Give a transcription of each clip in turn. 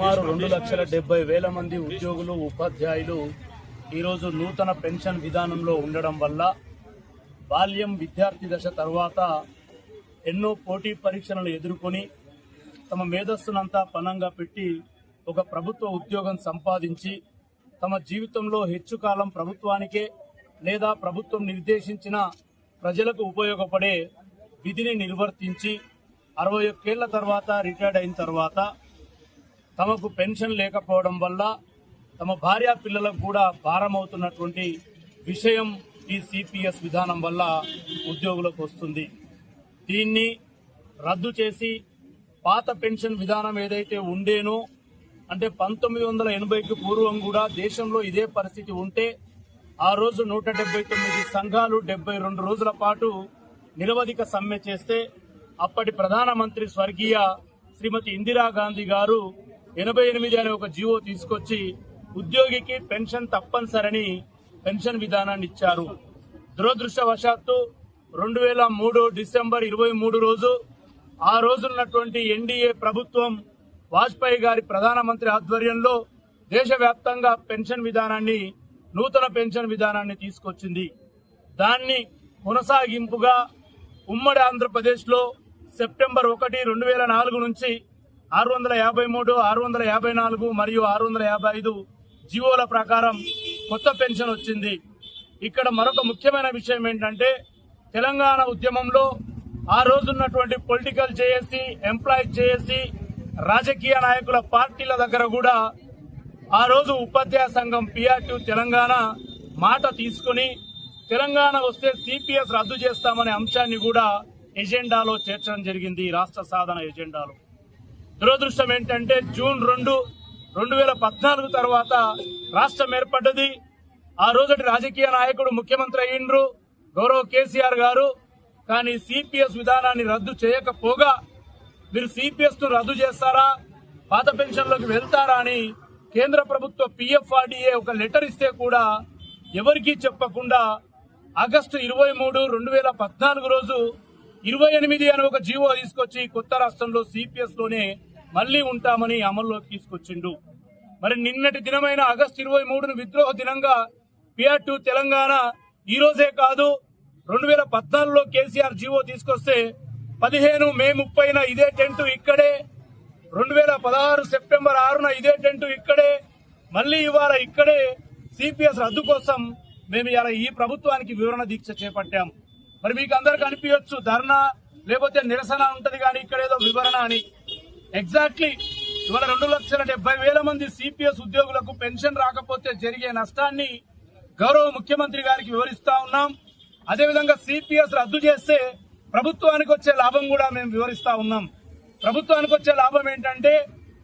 సుమారు రెండు లక్షల డెబ్బై వేల మంది ఉద్యోగులు ఉపాధ్యాయులు ఈరోజు నూతన పెన్షన్ విధానంలో ఉండడం వల్ల బాల్యం విద్యార్థి దశ తర్వాత ఎన్నో పోటీ పరీక్షలను ఎదుర్కొని తమ మేధస్సునంతా పనంగా పెట్టి ఒక ప్రభుత్వ ఉద్యోగం సంపాదించి తమ జీవితంలో హెచ్చు కాలం ప్రభుత్వానికే లేదా ప్రభుత్వం నిర్దేశించిన ప్రజలకు ఉపయోగపడే విధిని నిర్వర్తించి అరవై ఒక్కేళ్ళ తర్వాత రిటైర్డ్ అయిన తర్వాత తమకు పెన్షన్ లేకపోవడం వల్ల తమ భార్యా పిల్లలకు కూడా భారమవుతున్నటువంటి విషయం ఈ సిపిఎస్ విధానం వల్ల ఉద్యోగులకు వస్తుంది. దీన్ని రద్దు చేసి పాత పెన్షన్ విధానం ఏదైతే ఉండేనో అంటే పంతొమ్మిది వందల ఎనభైకి పూర్వం కూడా దేశంలో ఇదే పరిస్థితి ఉంటే ఆ రోజు నూట డెబ్బై తొమ్మిది సంఘాలు డెబ్బై రెండు రోజుల పాటు నిరవధిక సమ్మె చేస్తే అప్పటి ప్రధానమంత్రి స్వర్గీయ శ్రీమతి ఇందిరాగాంధీ గారు ఎనభై ఎనిమిది అనే ఒక జీవో తీసుకొచ్చి ఉద్యోగికి పెన్షన్ తప్పనిసరని పెన్షన్ విధానాన్ని ఇచ్చారు. దురదృష్టవశాత్తు రెండు వేల మూడు డిసెంబర్ ఇరవై మూడు రోజు ఆ రోజున్నటువంటి ఎన్డీఏ ప్రభుత్వం వాజ్పేయి గారి ప్రధానమంత్రి ఆధ్వర్యంలో దేశవ్యాప్తంగా పెన్షన్ విధానాన్ని నూతన పెన్షన్ విధానాన్ని తీసుకొచ్చింది. దాన్ని కొనసాగింపుగా ఉమ్మడి ఆంధ్రప్రదేశ్లో సెప్టెంబర్ ఒకటి రెండు వేల నాలుగు నుంచి ఆరు వందల యాభై మూడు ఆరు వందల యాభై నాలుగు మరియు ఆరు వందల యాభై ఐదు జీవోల ప్రకారం కొత్త పెన్షన్ వచ్చింది. ఇక్కడ మరొక ముఖ్యమైన విషయం ఏంటంటే తెలంగాణ ఉద్యమంలో ఆ రోజున్నటువంటి పొలిటికల్ జేఏసీ ఎంప్లాయీ జేఏసీ రాజకీయ నాయకుల పార్టీల దగ్గర కూడా ఆ రోజు ఉపాధ్యాయ సంఘం పిఆర్టీ తెలంగాణ మాట తీసుకుని తెలంగాణ వస్తే సిపిఎస్ రద్దు చేస్తామనే అంశాన్ని కూడా ఎజెండాలో చేర్చడం జరిగింది ఈ రాష్ట్ర సాధన ఎజెండాలో. దురదృష్టం ఏంటంటే జూన్ రెండు రెండు వేల పద్నాలుగు తర్వాత రాష్ట్రం ఏర్పడ్డది. ఆ రోజుటి రాజకీయ నాయకుడు ముఖ్యమంత్రి అయ్యిండ్రు గౌరవ్ కేసీఆర్ గారు. కానీ సిపిఎస్ విధానాన్ని రద్దు చేయకపోగా మీరు సిపిఎస్ను రద్దు చేస్తారా పాత పెన్షన్లోకి వెళ్తారా అని కేంద్ర ప్రభుత్వ పిఎఫ్ఆర్డీఏ ఒక లెటర్ ఇస్తే కూడా ఎవరికీ చెప్పకుండా ఆగస్టు ఇరవై మూడు రెండు వేల పద్నాలుగు రోజు ఇరవై ఎనిమిది అని ఒక జీవో తీసుకొచ్చి కొత్త రాష్ట్రంలో సిపిఎస్లోనే మళ్ళీ ఉంటామని అమల్లోకి తీసుకొచ్చిండు. మరి నిన్నటి దినమైన ఆగస్టు ఇరవై మూడును విద్రోహ దినంగా పిఆర్ టూ తెలంగాణ ఈ రోజే కాదు రెండు వేల పద్నాలుగులో కేసీఆర్ జీవో తీసుకొస్తే పదిహేను మే ముప్పైన ఇదే టెంట్ ఇక్కడే రెండు వేల పదహారు సెప్టెంబర్ ఆరున ఇదే టెంట్ ఇక్కడే మళ్ళీ ఇవాళ ఇక్కడే సిపిఎస్ రద్దు కోసం మేము ఇలా ఈ ప్రభుత్వానికి వివరణ దీక్ష చేపట్టాం. మరి మీకు అందరికి అనిపించచ్చు ధర్నా లేకపోతే నిరసన ఉంటది కానీ ఇక్కడ ఏదో వివరణ అని. ఎగ్జాక్ట్లీ ఇవాళ రెండు లక్షల డెబ్బై వేల మంది సిపిఎస్ ఉద్యోగులకు పెన్షన్ రాకపోతే జరిగే నష్టాన్ని గౌరవ ముఖ్యమంత్రి గారికి వివరిస్తా ఉన్నాం. అదేవిధంగా సిపిఎస్ రద్దు చేస్తే ప్రభుత్వానికి వచ్చే లాభం కూడా మేము వివరిస్తా ఉన్నాం. ప్రభుత్వానికి వచ్చే లాభం ఏంటంటే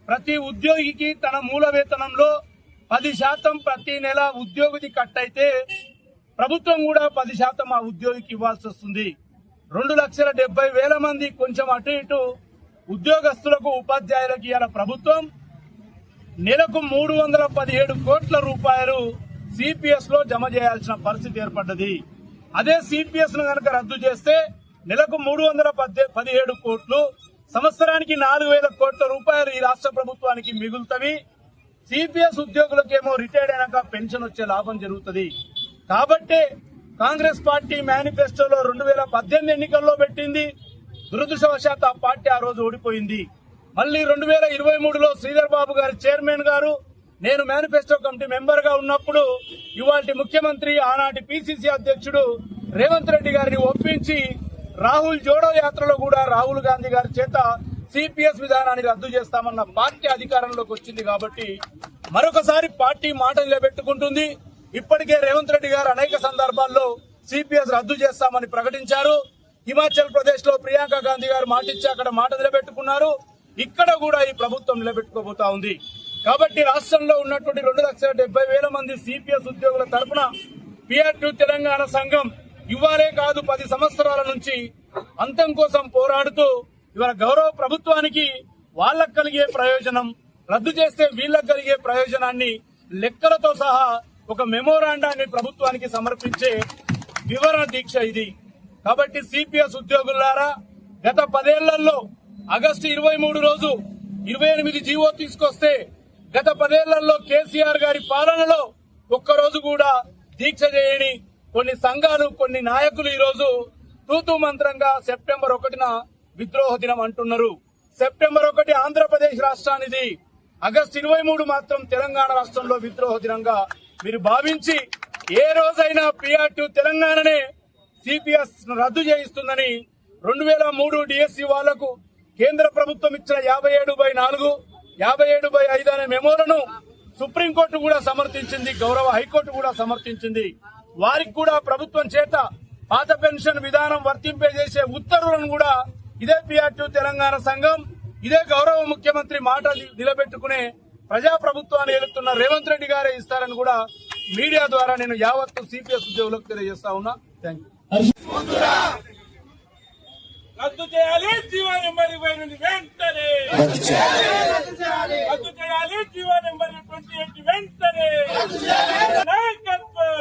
ప్రతి ఉద్యోగికి తన మూల వేతనంలో పది శాతం ప్రతి నెల ఉద్యోగికి కట్ అయితే ప్రభుత్వం కూడా పది శాతం ఆ ఉద్యోగికి ఇవ్వాల్సి వస్తుంది. రెండు లక్షల డెబ్బై వేల మంది కొంచెం అటు ఇటు ఉద్యోగస్తులకు ఉపాధ్యాయులకు ఇవాళ ప్రభుత్వం. నెలకు మూడు వందల పదిహేడు కోట్ల రూపాయలు సిపిఎస్లో జమ చేయాల్సిన పరిస్థితి ఏర్పడ్డది. అదే సిపిఎస్ను కనుక రద్దు చేస్తే నెలకు మూడు వందల పదిహేడు కోట్లు సంవత్సరానికి నాలుగు వేల కోట్ల రూపాయలు ఈ రాష్ట్ర ప్రభుత్వానికి మిగులుతవి. సిపిఎస్ ఉద్యోగులకేమో రిటైర్డ్ అయినాక పెన్షన్ వచ్చే లాభం జరుగుతుంది. కాబట్టి కాంగ్రెస్ పార్టీ మేనిఫెస్టోలో రెండు వేల పద్దెనిమిది ఎన్నికల్లో పెట్టింది. దురదృష్టవశాత్ ఆ పార్టీ ఆ రోజు ఓడిపోయింది. మళ్ళీ రెండు వేల ఇరవై మూడులో శ్రీధర్ బాబు గారి చైర్మన్ గారు నేను మేనిఫెస్టో కమిటీ మెంబర్గా ఉన్నప్పుడు ఇవాటి ముఖ్యమంత్రి ఆనాటి పిసిసి అధ్యక్షుడు రేవంత్ రెడ్డి గారిని ఒప్పించి రాహుల్ జోడో యాత్రలో కూడా రాహుల్ గాంధీ గారి చేత సిపిఎస్ విధానాన్ని రద్దు చేస్తామన్న పార్టీ అధికారంలోకి వచ్చింది కాబట్టి మరొకసారి పార్టీ మాట నిలబెట్టుకుంటుంది. ఇప్పటికే రేవంత్ రెడ్డి గారు అనేక సందర్భాల్లో సిపిఎస్ రద్దు చేస్తామని ప్రకటించారు. హిమాచల్ ప్రదేశ్లో ప్రియాంక గాంధీ గారు మాటిచ్చి అక్కడ మాట నిలబెట్టుకున్నారు. ఇక్కడ కూడా ఈ ప్రభుత్వం నిలబెట్టుకోబోతా ఉంది. కాబట్టి రాష్ట్రంలో ఉన్నటువంటి రెండు లక్షల డెబ్బై వేల మంది సిపిఎస్ ఉద్యోగుల తరపున పిఆర్ టు తెలంగాణ సంఘం ఇవ్వాలే కాదు పది సంవత్సరాల నుంచి అంతం కోసం పోరాడుతూ ఇవాళ గౌరవ ప్రభుత్వానికి వాళ్ళకు కలిగే ప్రయోజనం రద్దు చేస్తే వీళ్ళకు కలిగే ప్రయోజనాన్ని లెక్కలతో సహా ఒక మెమోరాండాన్ని ప్రభుత్వానికి సమర్పించే వివరణ దీక్ష ఇది. కాబట్టి సిపిఎస్ ఉద్యోగులారా గత పదేళ్ళలో ఆగస్టు ఇరవై మూడు రోజు ఇరవై ఎనిమిది జీవో తీసుకొస్తే గత పదేళ్ళలో కేసీఆర్ గారి పాలనలో ఒక్కరోజు కూడా దీక్ష చేయని కొన్ని సంఘాలు కొన్ని నాయకులు ఈరోజు తూతు మంత్రంగా సెప్టెంబర్ ఒకటిన విద్రోహ దినం అంటున్నారు. సెప్టెంబర్ ఒకటి ఆంధ్రప్రదేశ్ రాష్ట్రానిది. ఆగస్టు ఇరవై మూడు మాత్రం తెలంగాణ రాష్ట్రంలో విద్రోహ దినంగా మీరు భావించి ఏ రోజైనా పిఆర్టీ తెలంగాణనే సిపిఎస్ రద్దు చేయిస్తుందని రెండు వేల మూడు డిఎస్సి వాళ్ళకు కేంద్ర ప్రభుత్వం ఇచ్చిన యాభై ఏడు బై నాలుగు యాభై ఏడు బై ఐదు అనే మెమోలను సుప్రీంకోర్టు కూడా సమర్థించింది గౌరవ హైకోర్టు కూడా సమర్థించింది. వారికి కూడా ప్రభుత్వం చేత పాత పెన్షన్ విధానం వర్తింపజేసే ఉత్తర్వులను కూడా ఇదే పిఆర్టీ తెలంగాణ సంఘం ఇదే గౌరవ ముఖ్యమంత్రి మాట నిలబెట్టుకునే ప్రజా ప్రభుత్వాన్ని ఏలుతున్న రేవంత్ రెడ్డి గారే ఇస్తారని కూడా మీడియా ద్వారా నేను యావత్తు సిపిఎస్ ఉద్యోగులకు తెలియజేస్తా ఉన్నా. థ్యాంక్ యూ రద్దు చేయాలి జీవో నెంబర్ ఇరవై నుండి వెంటనే రద్దు చేయాలి. రద్దు చేయాలి జీవో నెంబర్ ట్వంటీ ఎయిట్ వెంటనే నాయకత్వం.